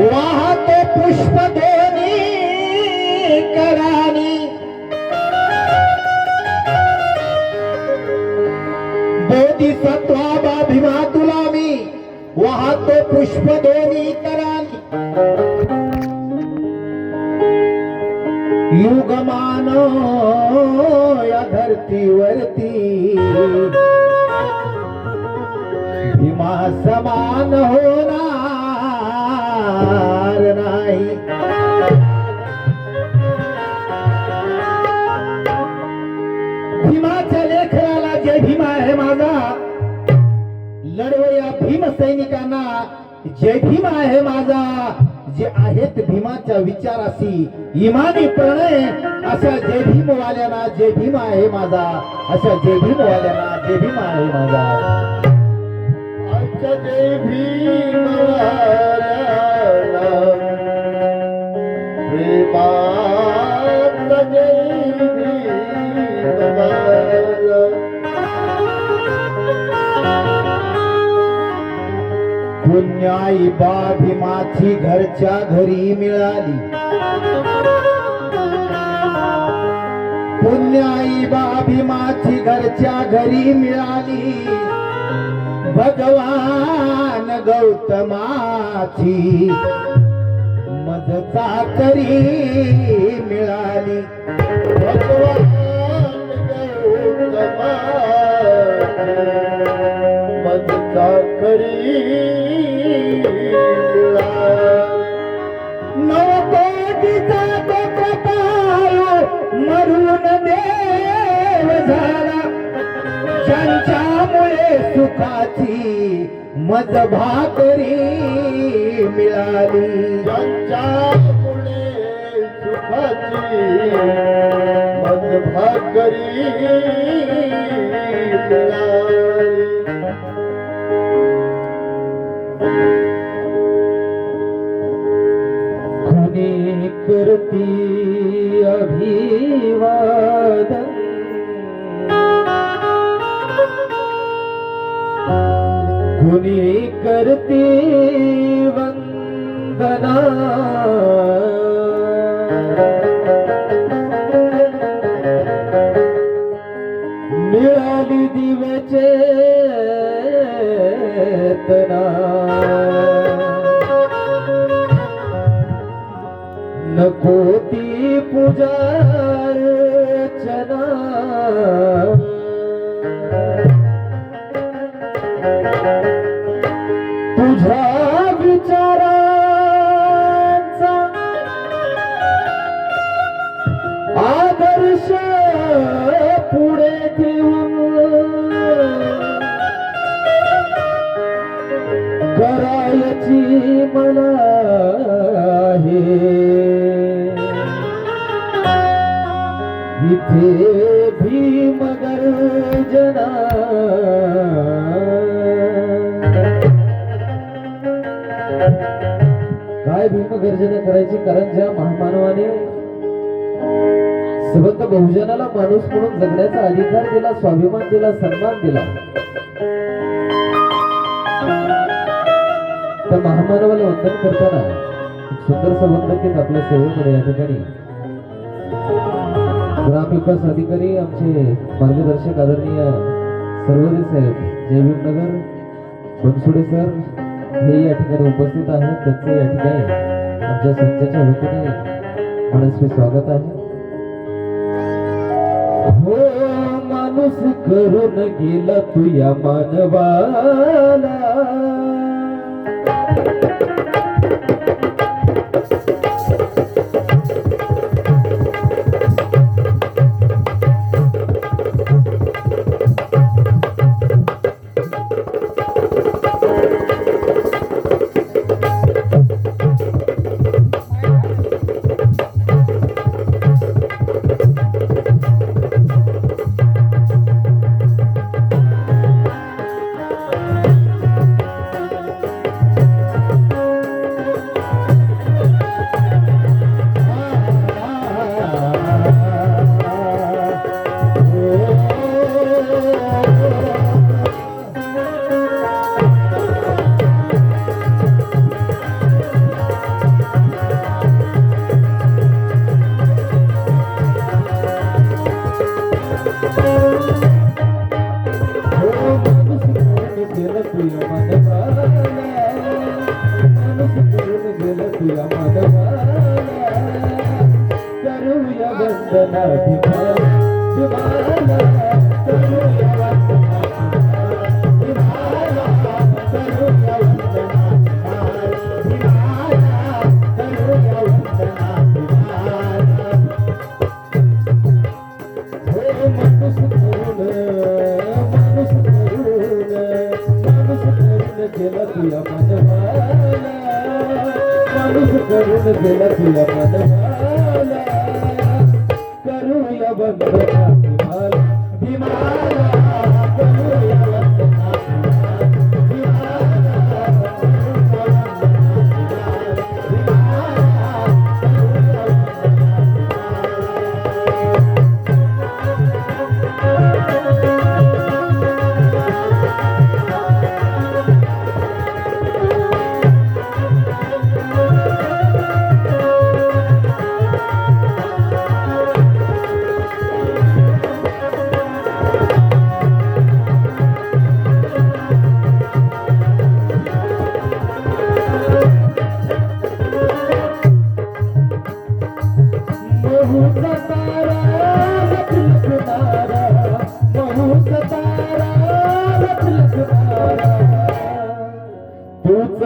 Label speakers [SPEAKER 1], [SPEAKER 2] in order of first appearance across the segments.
[SPEAKER 1] वाहतो पुष्प दोनी करानी. बोधिसत्वा भीमा तुला मी वाहतो पुष्प दोनी करानी. युगमान या धरतीवरती भीमा समान होणार नाही. भीमाच्या लेखनाला जय भीमा आहे माझा लढवया भीम सैनिकांना जय भीम आहे माझा जे आहेत भीमाच्या विचाराशी इमानी प्रणय अशा जय भीम वाल्यांना जय भीम आहे माझा अशा जय भीम वाल्यांना जय भीम आहे माझा.
[SPEAKER 2] आजच्या जय भीम
[SPEAKER 1] माई बाबी भीमाची घरच्या घरी मिळाली. पुण्याई बाबी भीमाची घरच्या घरी मिळाली. भगवान गौतमाची मज तरी मिळाली.
[SPEAKER 2] भगवान गौतमा मज
[SPEAKER 1] करी सुखाची मज भाकरी मिळाली.
[SPEAKER 2] ज्यांच्यामुळे सुखाची मज भाकरी मिळाली.
[SPEAKER 1] कुणी करती अभिवादन कुणी करती वंदना मिळाली दिव्याचे नको ती पूजा अर्चना तुझ्या विचारांचा आदर्श इथे भीम गर्जना। काय भीम गर्जना करायची? कारण ज्या महामानवाने सबंध बहुजनाला माणूस म्हणून जगण्याचा अधिकार दिला स्वाभिमान दिला सन्मान दिला त्या महामानवाला वंदन करताना सुंदर सुंदर की आपल्या सेवेमध्ये या ठिकाणी ग्रामविकास अधिकारी आमचे मार्गदर्शक आदरणीय सर्वदे साहेब जय भीमनगर सर हे या ठिकाणी उपस्थित आहेत. त्यांचे या ठिकाणी आमच्या संचाच्या वतीने मनस्वी स्वागत आहे. हो माणूस करून गेला तू या मानवाला. माणूस करून गेला तुला मन Baba, Baba.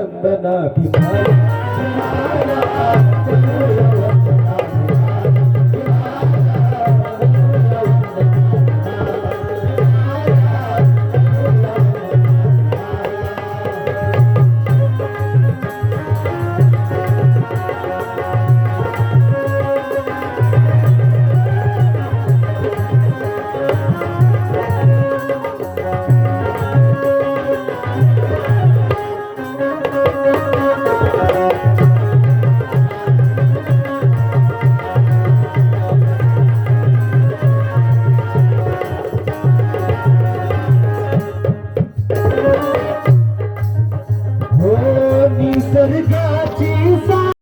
[SPEAKER 1] Chandana Pihari.